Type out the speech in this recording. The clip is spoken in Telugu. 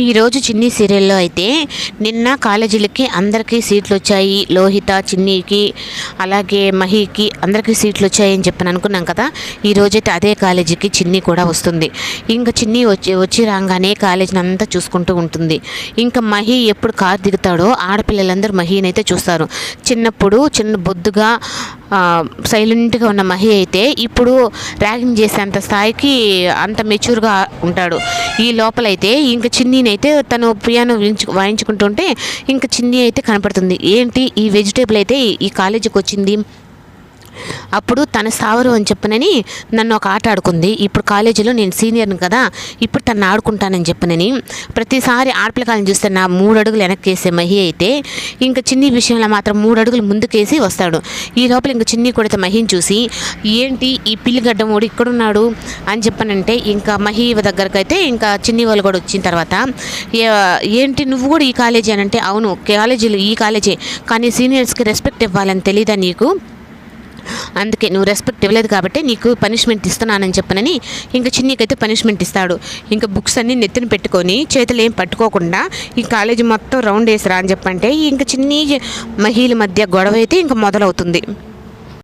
ఈరోజు చిన్ని సీరియల్లో అయితే నిన్న కాలేజీలకి అందరికీ సీట్లు వచ్చాయి లోహిత చిన్నీకి అలాగే మహికి అందరికీ సీట్లు వచ్చాయని చెప్పని అనుకున్నాం కదా. ఈరోజైతే అదే కాలేజీకి చిన్ని కూడా వస్తుంది. ఇంకా చిన్ని వచ్చి వచ్చి రాగానే కాలేజీని అంతా చూసుకుంటూ ఉంటుంది. ఇంకా మహి ఎప్పుడు కారు దిగుతాడో ఆడపిల్లలందరూ మహీనైతే చూస్తారు. చిన్నప్పుడు చిన్న బొద్దుగా సైలెంట్గా ఉన్న మహి అయితే ఇప్పుడు ర్యాగింగ్ చేసేంత స్థాయికి అంత మెచ్యూర్గా ఉంటాడు. ఈ లోపలైతే ఇంకా చిన్నీనైతే తను పియానో వాయించు వాయించుకుంటుంటే ఇంకా చిన్ని అయితే కనపడుతుంది. ఏంటి? ఈ వెజిటేబుల్ అయితే ఈ కాలేజీకి వచ్చింది. అప్పుడు తన సావరు అని చెప్పనని నన్ను ఒక ఆట ఆడుకుంది. ఇప్పుడు కాలేజీలో నేను సీనియర్ని కదా ఇప్పుడు తను ఆడుకుంటానని చెప్పనని ప్రతిసారి ఆడపిల్లకాయలను చూస్తే నా మూడు అడుగులు వెనక్కి వేసే మహి అయితే ఇంకా చిన్ని విషయంలో మాత్రం మూడు అడుగులు ముందుకేసి వస్తాడు. ఈ లోపల ఇంకా చిన్ని కొడితే మహిని చూసి ఏంటి ఈ పిల్లిగడ్డ మూడు ఇక్కడున్నాడు? అని చెప్పనంటే ఇంకా మహి దగ్గరకు అయితే ఇంకా చిన్ని వాళ్ళు కూడా వచ్చిన తర్వాత ఏంటి నువ్వు కూడా ఈ కాలేజీ అని? అంటే అవును కాలేజీలు ఈ కాలేజీ కానీ సీనియర్స్కి రెస్పెక్ట్ ఇవ్వాలని తెలీదా నీకు? అందుకే నువ్వు రెస్పెక్ట్ ఇవ్వలేదు కాబట్టి నీకు పనిష్మెంట్ ఇస్తున్నానని చెప్పనని ఇంకా చిన్నీకైతే పనిష్మెంట్ ఇస్తాడు. ఇంకా బుక్స్ అన్నీ నెత్తిన పెట్టుకొని చేతులు ఏం పట్టుకోకుండా ఈ కాలేజీ మొత్తం రౌండ్ వేసిరా అని చెప్పంటే ఇంకా చిన్ని మహిళ మధ్య గొడవ అయితే ఇంకా మొదలవుతుంది.